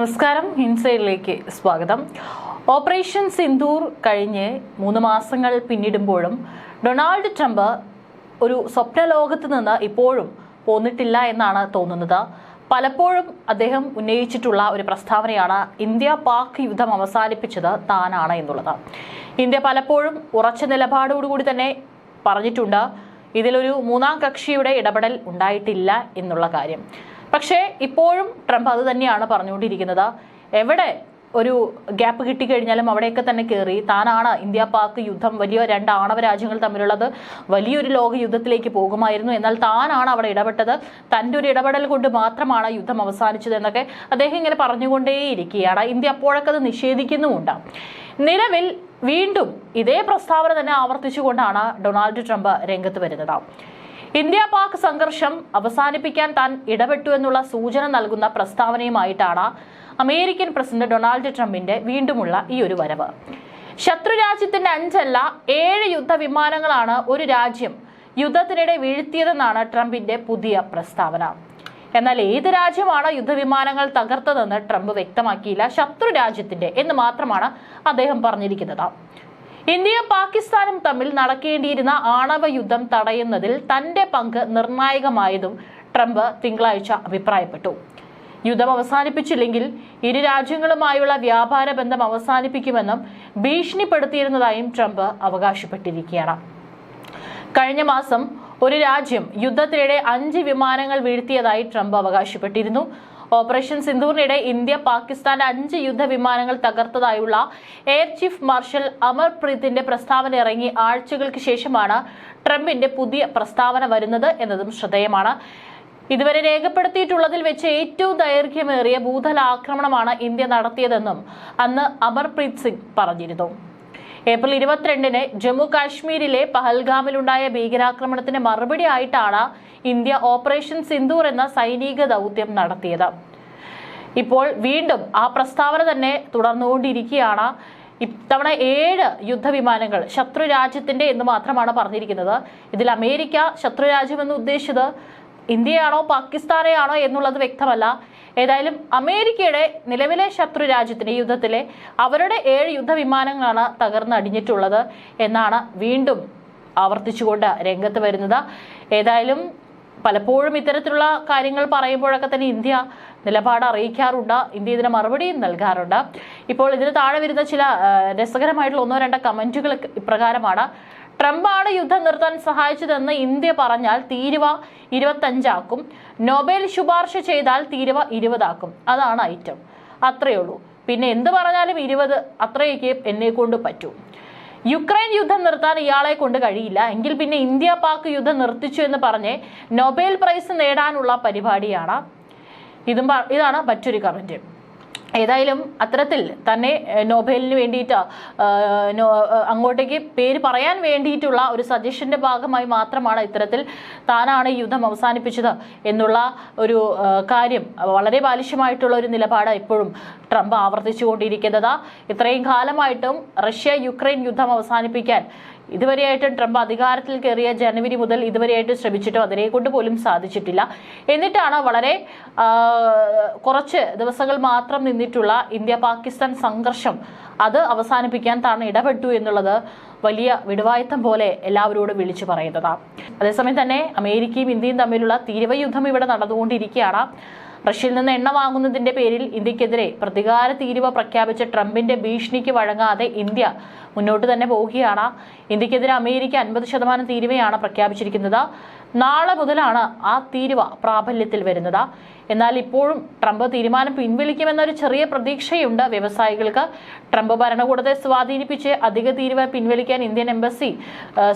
നമസ്കാരം. ഹിൻസയിലേക്ക് സ്വാഗതം. ഓപ്പറേഷൻ സിന്ദൂർ കഴിഞ്ഞ് മൂന്ന് മാസങ്ങൾ പിന്നിടുമ്പോഴും ഡൊണാൾഡ് ട്രംപ് ഒരു സ്വപ്നലോകത്ത് നിന്ന് ഇപ്പോഴും പോന്നിട്ടില്ല എന്നാണ് തോന്നുന്നത്. പലപ്പോഴും അദ്ദേഹം ഉന്നയിച്ചിട്ടുള്ള ഒരു പ്രസ്താവനയാണ് ഇന്ത്യ പാക് യുദ്ധം അവസാനിപ്പിച്ചത് താനാണ് എന്നുള്ളത്. ഇന്ത്യ പലപ്പോഴും ഉറച്ച നിലപാടോടുകൂടി തന്നെ പറഞ്ഞിട്ടുണ്ട്. ഇതിലൊരു മൂന്നാം കക്ഷിയുടെ ഇടപെടൽ ഉണ്ടായിട്ടില്ല എന്നുള്ള കാര്യം. പക്ഷേ ഇപ്പോഴും ട്രംപ് അത് തന്നെയാണ് പറഞ്ഞുകൊണ്ടിരിക്കുന്നത്. എവിടെ ഒരു ഗ്യാപ്പ് കിട്ടിക്കഴിഞ്ഞാലും അവിടെയൊക്കെ തന്നെ കയറി താനാണ് ഇന്ത്യ പാക് യുദ്ധം വലിയ രണ്ട് ആണവ രാജ്യങ്ങൾ തമ്മിലുള്ളത്. വലിയൊരു ലോക യുദ്ധത്തിലേക്ക് പോകുമായിരുന്നു. എന്നാൽ താനാണ് അവിടെ ഇടപെട്ടത്. തന്റെ ഒരു ഇടപെടൽ കൊണ്ട് മാത്രമാണ് യുദ്ധം അവസാനിച്ചത് എന്നൊക്കെ അദ്ദേഹം ഇങ്ങനെ പറഞ്ഞുകൊണ്ടേയിരിക്കുകയാണ്. ഇന്ത്യ അപ്പോഴൊക്കെ അത് നിഷേധിക്കുന്നുമുണ്ട്. നിലവിൽ വീണ്ടും ഇതേ പ്രസ്താവന തന്നെ ആവർത്തിച്ചുകൊണ്ടാണ് ഡൊണാൾഡ് ട്രംപ് രംഗത്ത് വരുന്നത്. ഇന്ത്യ പാക് സംഘർഷം അവസാനിപ്പിക്കാൻ താൻ ഇടപെട്ടു എന്നുള്ള സൂചന നൽകുന്ന പ്രസ്താവനയുമായിട്ടാണ് അമേരിക്കൻ പ്രസിഡന്റ് ഡൊണാൾഡ് ട്രംപിന്റെ വീണ്ടുമുള്ള ഈ ഒരു വരവ്. ശത്രു രാജ്യത്തിന്റെ അഞ്ചല്ല ഏഴ് യുദ്ധവിമാനങ്ങളാണ് ഒരു രാജ്യം യുദ്ധത്തിനിടെ വീഴ്ത്തിയതെന്നാണ് ട്രംപിന്റെ പുതിയ പ്രസ്താവന. എന്നാൽ ഏത് രാജ്യമാണ് യുദ്ധവിമാനങ്ങൾ തകർത്തതെന്ന് ട്രംപ് വ്യക്തമാക്കിയില്ല ശത്രു രാജ്യത്തിന്റെ എന്ന് മാത്രമാണ് അദ്ദേഹം പറഞ്ഞിരിക്കുന്നത്. ഇന്ത്യയും പാകിസ്ഥാനും തമ്മിൽ നടക്കേണ്ടിയിരുന്ന ആണവ യുദ്ധം തടയുന്നതിൽ തന്റെ പങ്ക് നിർണായകമായതും ട്രംപ് തിങ്കളാഴ്ച അഭിപ്രായപ്പെട്ടു. യുദ്ധം അവസാനിപ്പിച്ചില്ലെങ്കിൽ ഇരു രാജ്യങ്ങളുമായുള്ള വ്യാപാര ബന്ധം അവസാനിപ്പിക്കുമെന്നും ഭീഷണിപ്പെടുത്തിയിരുന്നതായും ട്രംപ് അവകാശപ്പെട്ടിരിക്കുകയാണ്. കഴിഞ്ഞ മാസം ഒരു രാജ്യം യുദ്ധത്തിനിടെ അഞ്ച് വിമാനങ്ങൾ വീഴ്ത്തിയതായി ട്രംപ് അവകാശപ്പെട്ടിരുന്നു. ഓപ്പറേഷൻ സിന്ധൂറിനിടെ ഇന്ത്യ പാകിസ്ഥാൻ അഞ്ച് യുദ്ധവിമാനങ്ങൾ തകർത്തതായുള്ള എയർ ചീഫ് മാർഷൽ അമർപ്രീതിന്റെ പ്രസ്താവന ഇറങ്ങി ആഴ്ചകൾക്ക് ശേഷമാണ് ട്രംപിന്റെ പുതിയ പ്രസ്താവന വരുന്നത് എന്നതും ശ്രദ്ധേയമാണ്. ഇതുവരെ രേഖപ്പെടുത്തിയിട്ടുള്ളതിൽ വെച്ച് ഏറ്റവും ദൈർഘ്യമേറിയ ഭൂതലാക്രമണമാണ് ഇന്ത്യ നടത്തിയതെന്നും അന്ന് അമർപ്രീത് സിംഗ് പറഞ്ഞിരുന്നു. ഏപ്രിൽ ഇരുപത്തിരണ്ടിന് ജമ്മു കാശ്മീരിലെ പഹൽഗാമിലുണ്ടായ ഭീകരാക്രമണത്തിന് മറുപടി ആയിട്ടാണ് ഇന്ത്യ ഓപ്പറേഷൻ സിന്ദൂർ എന്ന സൈനിക ദൗത്യം നടത്തിയത്. ഇപ്പോൾ വീണ്ടും ആ പ്രസ്താവന തന്നെ തുടർന്നുകൊണ്ടിരിക്കുകയാണ്. ഇത്തവണ ഏഴ് യുദ്ധവിമാനങ്ങൾ ശത്രു രാജ്യത്തിന്റെ എന്ന് മാത്രമാണ് പറഞ്ഞിരിക്കുന്നത്. ഇതിൽ അമേരിക്ക ശത്രു രാജ്യമെന്ന് ഉദ്ദേശിച്ചത് ഇന്ത്യയാണോ പാകിസ്ഥാനെയാണോ എന്നുള്ളത് വ്യക്തമല്ല. ഏതായാലും അമേരിക്കയുടെ നിലവിലെ ശത്രു രാജ്യത്തിന് യുദ്ധത്തിലെ അവരുടെ ഏഴ് യുദ്ധവിമാനങ്ങളാണ് തകർന്നടിഞ്ഞിട്ടുള്ളത് എന്നാണ് വീണ്ടും ആവർത്തിച്ചുകൊണ്ട് രംഗത്ത് വരുന്നത്. ഏതായാലും പലപ്പോഴും ഇത്തരത്തിലുള്ള കാര്യങ്ങൾ പറയുമ്പോഴൊക്കെ തന്നെ ഇന്ത്യ നിലപാട് അറിയിക്കാറുണ്ട്. ഇന്ത്യ ഇതിന് മറുപടിയും നൽകാറുണ്ട്. ഇപ്പോൾ ഇതിന് താഴെ വരുന്ന ചില രസകരമായിട്ടുള്ള ഒന്നോ രണ്ടോ കമന്റുകൾ ഇപ്രകാരമാണ്. ട്രംപാണ് യുദ്ധം നിർത്താൻ സഹായിച്ചതെന്ന് ഇന്ത്യ പറഞ്ഞാൽ തീരുവ ഇരുപത്തഞ്ചാക്കും നൊബേൽ ശുപാർശ ചെയ്താൽ തീരുവ ഇരുപതാക്കും. അതാണ് ഐറ്റം. അത്രയേ ഉള്ളൂ. പിന്നെ എന്ത് പറഞ്ഞാലും ഇരുപത് അത്രയൊക്കെ എന്നെ കൊണ്ട് പറ്റൂ. യുക്രൈൻ യുദ്ധം നിർത്താൻ ഇയാളെ കൊണ്ട് കഴിയില്ല. എങ്കിൽ പിന്നെ ഇന്ത്യ പാക് യുദ്ധം നിർത്തിച്ചു എന്ന് പറഞ്ഞ് നൊബേൽ പ്രൈസ് നേടാനുള്ള പരിപാടിയാണ്. ഇതും ഇതാണ് മറ്റൊരു കമന്റ്. ഏതായാലും അത്തരത്തിൽ തന്നെ നോബലിന് വേണ്ടിയിട്ട് അങ്ങോട്ടേക്ക് പേര് പറയാൻ വേണ്ടിയിട്ടുള്ള ഒരു സജഷന്റെ ഭാഗമായി മാത്രമാണ് ഇത്തരത്തിൽ താനാണ് ഈ യുദ്ധം അവസാനിപ്പിച്ചത് എന്നുള്ള ഒരു കാര്യം. വളരെ ബാലിഷ്യമായിട്ടുള്ള ഒരു നിലപാട് ഇപ്പോഴും ട്രംപ് ആവർത്തിച്ചുകൊണ്ടിരിക്കുന്നത്. ഇത്രയും കാലമായിട്ടും റഷ്യ യുക്രൈൻ യുദ്ധം അവസാനിപ്പിക്കാൻ ഇതുവരെയായിട്ടും ട്രംപ് അധികാരത്തിൽ കയറിയ ജനുവരി മുതൽ ഇതുവരെയായിട്ട് ശ്രമിച്ചിട്ടും അതിനെ കൊണ്ട് പോലും സാധിച്ചിട്ടില്ല. എന്നിട്ടാണ് വളരെ കുറച്ച് ദിവസങ്ങൾ മാത്രം നിന്നിട്ടുള്ള ഇന്ത്യ പാകിസ്ഥാൻ സംഘർഷം അത് അവസാനിപ്പിക്കാൻ താൻ ഇടപെട്ടു എന്നുള്ളത് വലിയ വിടുവായത്തം പോലെ എല്ലാവരോടും വിളിച്ചു പറയുന്നതാണ്. അതേസമയം തന്നെ അമേരിക്കയും ഇന്ത്യയും തമ്മിലുള്ള തീരുവ യുദ്ധം ഇവിടെ നടന്നുകൊണ്ടിരിക്കുകയാണ്. റഷ്യയിൽ നിന്ന് എണ്ണ വാങ്ങുന്നതിന്റെ പേരിൽ ഇന്ത്യക്കെതിരെ പ്രതികാര തീരുവ പ്രഖ്യാപിച്ച ട്രംപിന്റെ ഭീഷണിക്ക് വഴങ്ങാതെ ഇന്ത്യ മുന്നോട്ട് തന്നെ പോവുകയാണ്. ഇന്ത്യക്കെതിരെ അമേരിക്ക അൻപത് ശതമാനം തീരുവയാണ് പ്രഖ്യാപിച്ചിരിക്കുന്നത്. നാളെ മുതലാണ് ആ തീരുവ പ്രാബല്യത്തിൽ വരുന്നത്. എന്നാൽ ഇപ്പോഴും ട്രംപ് തീരുമാനം പിൻവലിക്കുമെന്നൊരു ചെറിയ പ്രതീക്ഷയുണ്ട് വ്യവസായികൾക്ക്. ട്രംപ് ഭരണകൂടത്തെ സ്വാധീനിപ്പിച്ച് അധിക തീരുവ പിൻവലിക്കാൻ ഇന്ത്യൻ എംബസി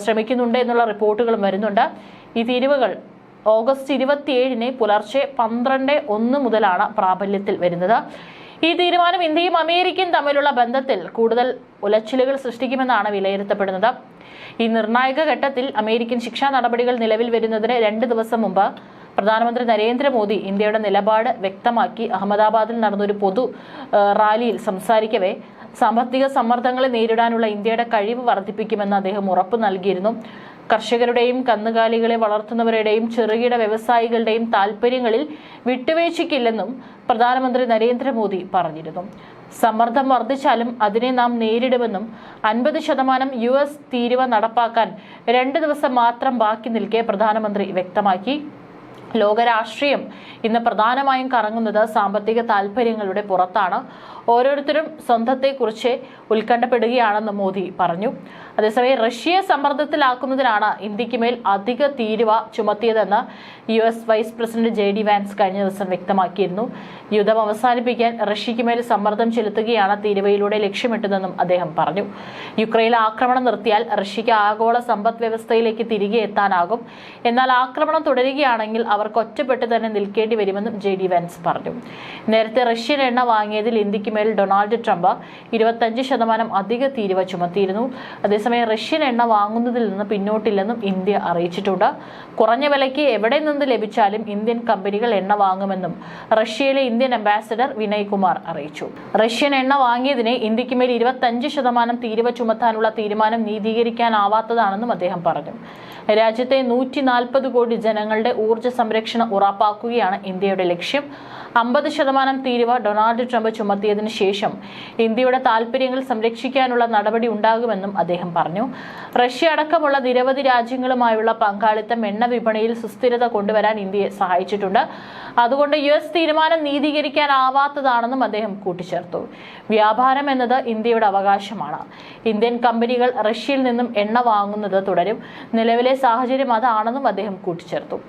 ശ്രമിക്കുന്നുണ്ട് എന്നുള്ള റിപ്പോർട്ടുകളും വരുന്നുണ്ട്. ഈ തീരുവകൾ ഓഗസ്റ്റ് ഇരുപത്തിയേഴിന് പുലർച്ചെ പന്ത്രണ്ട് ഒന്ന് മുതലാണ് പ്രാബല്യത്തിൽ വരുന്നത്. ഈ തീരുമാനം ഇന്ത്യയും അമേരിക്കയും തമ്മിലുള്ള ബന്ധത്തിൽ കൂടുതൽ ഉലച്ചിലുകൾ സൃഷ്ടിക്കുമെന്നാണ് വിലയിരുത്തപ്പെടുന്നത്. ഈ നിർണായക ഘട്ടത്തിൽ അമേരിക്കൻ ശിക്ഷാ നടപടികൾ നിലവിൽ വരുന്നതിന് രണ്ട് ദിവസം മുമ്പ് പ്രധാനമന്ത്രി നരേന്ദ്രമോദി ഇന്ത്യയുടെ നിലപാട് വ്യക്തമാക്കി. അഹമ്മദാബാദിൽ നടന്നൊരു പൊതു റാലിയിൽ സംസാരിക്കവേ സാമ്പത്തിക സമ്മർദ്ദങ്ങളെ നേരിടാനുള്ള ഇന്ത്യയുടെ കഴിവ് വർദ്ധിപ്പിക്കുമെന്ന് അദ്ദേഹം ഉറപ്പു നൽകിയിരുന്നു. കർഷകരുടെയും കന്നുകാലികളെ വളർത്തുന്നവരുടെയും ചെറുകിട വ്യവസായികളുടെയും താൽപ്പര്യങ്ങളിൽ വിട്ടുവീഴ്ചയ്ക്കില്ലെന്നും പ്രധാനമന്ത്രി നരേന്ദ്രമോദി പറഞ്ഞിരുന്നു. സമ്മർദ്ദം വർദ്ധിച്ചാലും അതിനെ നാം നേരിടുമെന്നും അൻപത് ശതമാനം യു എസ് തീരുവ നടപ്പാക്കാൻ രണ്ട് ദിവസം മാത്രം ബാക്കി നിൽക്കെ പ്രധാനമന്ത്രി വ്യക്തമാക്കി. ലോകരാഷ്ട്രീയം ഇന്ന് പ്രധാനമായും കറങ്ങുന്നത് സാമ്പത്തിക താൽപ്പര്യങ്ങളുടെ പുറത്താണ്. ഓരോരുത്തരും സ്വന്തത്തെക്കുറിച്ച് ഉത്കണ്ഠപ്പെടുകയാണെന്ന് മോദി പറഞ്ഞു. അതേസമയം റഷ്യയെ സമ്മർദ്ദത്തിലാക്കുന്നതിനാണ് ഇന്ത്യയ്ക്ക് മേൽ അധിക തീരുവ ചുമത്തിയതെന്ന് U S vice president J D Vance കഴിഞ്ഞ ദിവസം വ്യക്തമാക്കിയിരുന്നു. യുദ്ധം അവസാനിപ്പിക്കാൻ റഷ്യയ്ക്ക് മേൽ സമ്മർദ്ദം ചെലുത്തുകയാണ് തീരുവയിലൂടെ ലക്ഷ്യമിട്ടതെന്നും അദ്ദേഹം പറഞ്ഞു. യുക്രൈനിൽ ആക്രമണം നിർത്തിയാൽ റഷ്യയ്ക്ക് ആഗോള സമ്പദ് വ്യവസ്ഥയിലേക്ക് തിരികെ എത്താനാകും. എന്നാൽ ആക്രമണം തുടരുകയാണെങ്കിൽ അവർക്ക് ഒറ്റപ്പെട്ട് തന്നെ നിൽക്കേണ്ടി വരുമെന്നും ജെ ഡി വാൻസ് പറഞ്ഞു. നേരത്തെ റഷ്യൻ എണ്ണ വാങ്ങിയതിൽ ഇന്ത്യയ്ക്ക് മേൽ ഡൊണാൾഡ് ട്രംപ് ഇരുപത്തഞ്ച് ശതമാനം അധിക തീരുവ ചുമത്തിയിരുന്നു. അതേസമയം റഷ്യൻ എണ്ണ വാങ്ങുന്നതിൽ നിന്ന് പിന്നോട്ടില്ലെന്നും ഇന്ത്യ അറിയിച്ചിട്ടുണ്ട്. കുറഞ്ഞ വിലയ്ക്ക് എവിടെ നിന്ന് ലഭിച്ചാലും ഇന്ത്യൻ കമ്പനികൾ എണ്ണ വാങ്ങുമെന്നും റഷ്യയിലെ ഇന്ത്യൻ അംബാസഡർ വിനയ് കുമാർ അറിയിച്ചു. റഷ്യൻ എണ്ണ വാങ്ങിയതിനെ ഇന്ത്യയ്ക്ക് മേൽ ഇരുപത്തഞ്ച് ശതമാനം തീരുവ ചുമത്താനുള്ള തീരുമാനം നീതീകരിക്കാനാവാത്തതാണെന്നും അദ്ദേഹം പറഞ്ഞു. രാജ്യത്തെ നൂറ്റി കോടി ജനങ്ങളുടെ ഊർജ സംരക്ഷണം ഉറപ്പാക്കുകയാണ് ഇന്ത്യയുടെ ലക്ഷ്യം. അമ്പത് ശതമാനം തീരുവ ഡൊണാൾഡ് ട്രംപ് ചുമത്തിയതിനു ശേഷം ഇന്ത്യയുടെ താൽപര്യങ്ങൾ സംരക്ഷിക്കാനുള്ള നടപടി ഉണ്ടാകുമെന്നും അദ്ദേഹം പറഞ്ഞു. റഷ്യ അടക്കമുള്ള നിരവധി രാജ്യങ്ങളുമായുള്ള പങ്കാളിത്തം എണ്ണ വിപണിയിൽ സുസ്ഥിരത കൊണ്ടുവരാൻ ഇന്ത്യയെ സഹായിച്ചിട്ടുണ്ട്. അതുകൊണ്ട് യു എസ് തീരുമാനം നീതീകരിക്കാനാവാത്തതാണെന്നും അദ്ദേഹം കൂട്ടിച്ചേർത്തു. വ്യാപാരം എന്നത് ഇന്ത്യയുടെ അവകാശമാണ്. ഇന്ത്യൻ കമ്പനികൾ റഷ്യയിൽ നിന്നും എണ്ണ വാങ്ങുന്നത് തുടരും. നിലവിലെ സാഹചര്യം അതാണെന്നും അദ്ദേഹം കൂട്ടിച്ചേർത്തു.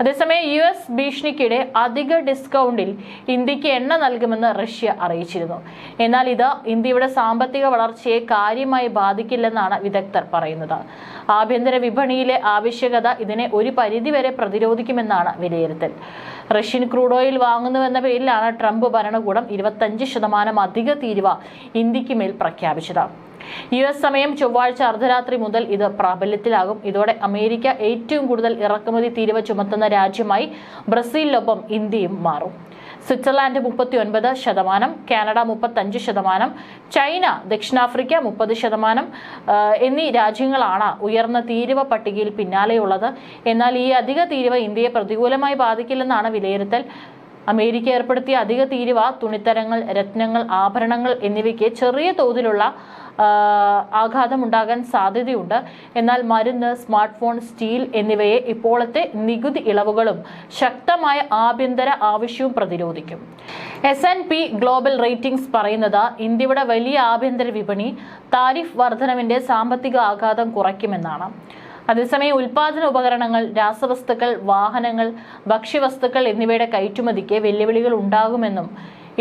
അതേസമയം യു എസ് ഭീഷണിക്കിടെ അധിക ഡിസ്കൗണ്ടിൽ ഇന്ത്യയ്ക്ക് എണ്ണ നൽകുമെന്ന് റഷ്യ അറിയിച്ചിരുന്നു. എന്നാൽ ഇത് ഇന്ത്യയുടെ സാമ്പത്തിക വളർച്ചയെ കാര്യമായി ബാധിക്കില്ലെന്നാണ് വിദഗ്ധർ പറയുന്നത്. ആഭ്യന്തര വിപണിയിലെ ആവശ്യകത ഇതിനെ ഒരു പരിധിവരെ പ്രതിരോധിക്കുമെന്നാണ് വിലയിരുത്തൽ. റഷ്യൻ ക്രൂഡ് ഓയിൽ വാങ്ങുന്നുവെന്ന പേരിലാണ് ട്രംപ് ഭരണകൂടം ഇരുപത്തഞ്ച് ശതമാനം അധിക തീരുവ ഇന്ത്യയ്ക്ക് മേൽ പ്രഖ്യാപിച്ചത്. യു എസ് സമയം ചൊവ്വാഴ്ച അർദ്ധരാത്രി മുതൽ ഇത് പ്രാബല്യത്തിലാകും. ഇതോടെ അമേരിക്ക ഏറ്റവും കൂടുതൽ ഇറക്കുമതി തീരുവ ചുമത്തുന്ന രാജ്യമായി ബ്രസീലിനൊപ്പം ഇന്ത്യയും മാറും. സ്വിറ്റ്സർലാൻഡ് മുപ്പത്തി ഒൻപത് ശതമാനം കാനഡ മുപ്പത്തഞ്ച് ശതമാനം ചൈന ദക്ഷിണാഫ്രിക്ക മുപ്പത് ശതമാനം എന്നീ രാജ്യങ്ങളാണ് ഉയർന്ന തീരുവ പട്ടികയിൽ പിന്നാലെയുള്ളത്. എന്നാൽ ഈ അധിക തീരുവ ഇന്ത്യയെ പ്രതികൂലമായി ബാധിക്കില്ലെന്നാണ് വിലയിരുത്തൽ. അമേരിക്ക ഏർപ്പെടുത്തിയ അധിക തീരുവ തുണിത്തരങ്ങൾ രത്നങ്ങൾ ആഭരണങ്ങൾ എന്നിവയ്ക്ക് ചെറിയ തോതിലുള്ള ആഘാതമുണ്ടാകാൻ സാധ്യതയുണ്ട്. എന്നാൽ മരുന്ന് സ്മാർട്ട് ഫോൺ സ്റ്റീൽ എന്നിവയെ ഇപ്പോഴത്തെ നികുതി ഇളവുകളും ശക്തമായ ആഭ്യന്തര ആവശ്യവും പ്രതിരോധിക്കും. S and P global ratings പറയുന്നത് ഇന്ത്യയുടെ വലിയ ആഭ്യന്തര വിപണി താരിഫ് വർധനവിന്റെ സാമ്പത്തിക ആഘാതം കുറയ്ക്കുമെന്നാണ്. അതേസമയം ഉൽപാദന ഉപകരണങ്ങൾ രാസവസ്തുക്കൾ വാഹനങ്ങൾ ഭക്ഷ്യവസ്തുക്കൾ എന്നിവയുടെ കയറ്റുമതിക്ക് വെല്ലുവിളികൾ ഉണ്ടാകുമെന്നും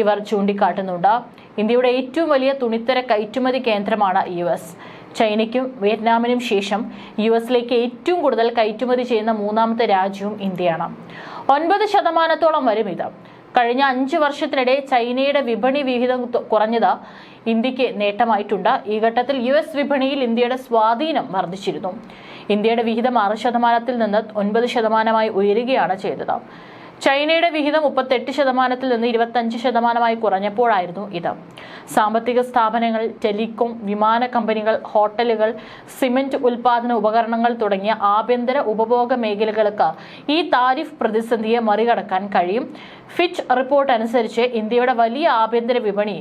ഇവർ ചൂണ്ടിക്കാട്ടുന്നുണ്ട്. ഇന്ത്യയുടെ ഏറ്റവും വലിയ തുണിത്തര കയറ്റുമതി കേന്ദ്രമാണ് യു എസ്. ചൈനയ്ക്കും വിയറ്റ്നാമിനും ശേഷം യു എസിലേക്ക് ഏറ്റവും കൂടുതൽ കയറ്റുമതി ചെയ്യുന്ന മൂന്നാമത്തെ രാജ്യവും ഇന്ത്യയാണ്. ഒൻപത് ശതമാനത്തോളം വരും ഇത്. കഴിഞ്ഞ അഞ്ച് വർഷത്തിനിടെ ചൈനയുടെ വിപണി വിഹിതം കുറഞ്ഞത് ഇന്ത്യയ്ക്ക് നേട്ടമായിട്ടുണ്ട്. ഈ ഘട്ടത്തിൽ യു എസ് വിപണിയിൽ ഇന്ത്യയുടെ സ്വാധീനം വർദ്ധിച്ചിരുന്നു. ഇന്ത്യയുടെ വിഹിതം ആറ് ശതമാനത്തിൽ നിന്ന് ഒൻപത് ശതമാനമായി ഉയരുകയാണ് ചെയ്തത്. ചൈനയുടെ വിഹിതം മുപ്പത്തെട്ട് ശതമാനത്തിൽ നിന്ന് ഇരുപത്തഞ്ച് ശതമാനമായി കുറഞ്ഞപ്പോഴായിരുന്നു ഇത്. സാമ്പത്തിക സ്ഥാപനങ്ങൾ ടെലികോം വിമാന കമ്പനികൾ ഹോട്ടലുകൾ സിമന്റ് ഉൽപാദന ഉപകരണങ്ങൾ തുടങ്ങിയ ആഭ്യന്തര ഉപഭോഗ മേഖലകൾക്ക് ഈ താരിഫ് പ്രതിസന്ധിയെ മറികടക്കാൻ കഴിയും. ഫിച്ച് റിപ്പോർട്ട് അനുസരിച്ച് ഇന്ത്യയുടെ വലിയ ആഭ്യന്തര വിപണി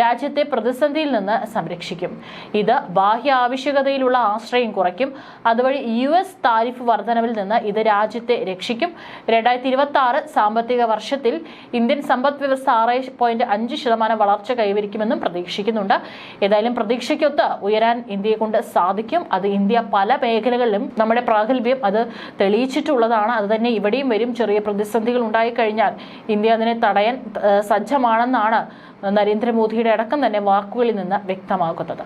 രാജ്യത്തെ പ്രതിസന്ധിയിൽ നിന്ന് സംരക്ഷിക്കും. ഇത് ബാഹ്യ ആവശ്യകതയിലുള്ള ആശ്രയം കുറയ്ക്കും. അതുവഴി യു എസ് താരിഫ് വർധനവിൽ നിന്ന് ഇത് രാജ്യത്തെ രക്ഷിക്കും. രണ്ടായിരത്തി ഇരുപത്തി ആറ് സാമ്പത്തിക വർഷത്തിൽ ഇന്ത്യൻ സമ്പദ് വ്യവസ്ഥ ആറ് പോയിന്റ് അഞ്ച് ശതമാനം വളർച്ച കൈവരിക്കുമെന്നും പ്രതീക്ഷിക്കുന്നുണ്ട്. ഏതായാലും പ്രതീക്ഷയ്ക്കൊത്ത് ഉയരാൻ ഇന്ത്യയെ കൊണ്ട് സാധിക്കും. അത് ഇന്ത്യ പല മേഖലകളിലും നമ്മുടെ പ്രാഗൽഭ്യം അത് തെളിയിച്ചിട്ടുള്ളതാണ്. അത് തന്നെ ഇവിടെയും വരും. ചെറിയ പ്രതിസന്ധികൾ ഉണ്ടായിക്കഴിഞ്ഞാൽ ഇന്ത്യ അതിനെ തടയാൻ സജ്ജമാണെന്നാണ് നരേന്ദ്രമോദിയുടെ അടക്കം തന്നെ വാക്കുകളിൽ നിന്ന് വ്യക്തമാകുന്നത്.